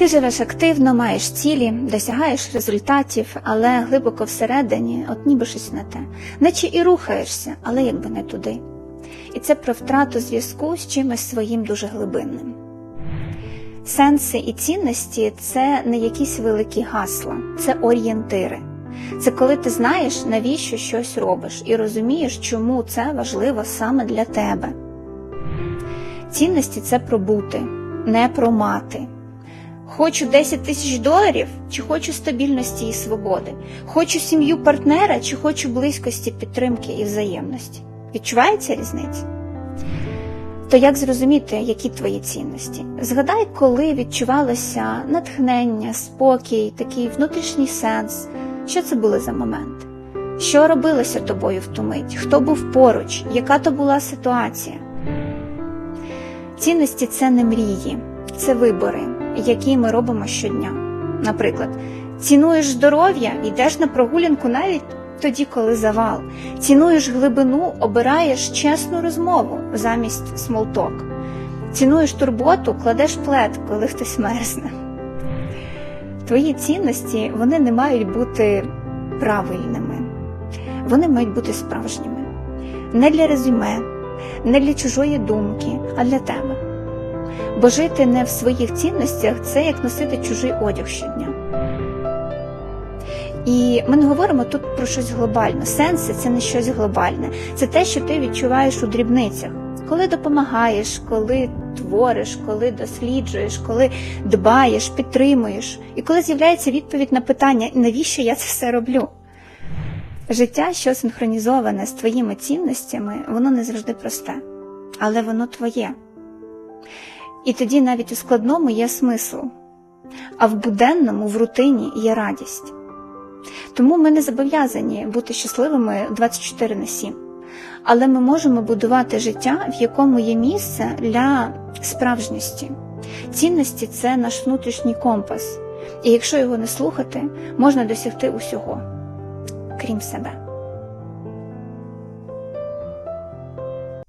Ти живеш активно, маєш цілі, досягаєш результатів, але глибоко всередині, от ніби щось не те, наче і рухаєшся, але якби не туди. І це про втрату зв'язку з чимось своїм дуже глибинним. Сенси і цінності це не якісь великі гасла, це орієнтири. Це коли ти знаєш, навіщо щось робиш, і розумієш, чому це важливо саме для тебе. Цінності це про бути, не про мати. Хочу 10 тисяч доларів, чи хочу стабільності і свободи. Хочу сім'ю партнера, чи хочу близькості, підтримки і взаємності. Відчувається різниця? То як зрозуміти, які твої цінності? Згадай, коли відчувалося натхнення, спокій, такий внутрішній сенс. Що це були за моменти? Що робилося тобою в ту мить? Хто був поруч? Яка то була ситуація? Цінності це не мрії, це вибори, які ми робимо щодня. Наприклад, цінуєш здоров'я, йдеш на прогулянку навіть тоді, коли завал. Цінуєш глибину, обираєш чесну розмову замість смолток. Цінуєш турботу, кладеш плед, коли хтось мерзне. Твої цінності вони не мають бути правильними, вони мають бути справжніми. Не для резюме, не для чужої думки, а для тебе. Бо жити не в своїх цінностях це як носити чужий одяг щодня. І ми не говоримо тут про щось глобальне. Сенси це не щось глобальне, це те, що ти відчуваєш у дрібницях, коли допомагаєш, коли твориш, коли досліджуєш, коли дбаєш, підтримуєш, і коли з'являється відповідь на питання, навіщо я це все роблю. Життя, що синхронізоване з твоїми цінностями, воно не завжди просте, але воно твоє. І тоді навіть у складному є смисл, а в буденному, в рутині є радість. Тому ми не зобов'язані бути щасливими 24 на 7. Але ми можемо будувати життя, в якому є місце для справжності. Цінності це наш внутрішній компас, і якщо його не слухати, можна досягти усього, крім себе.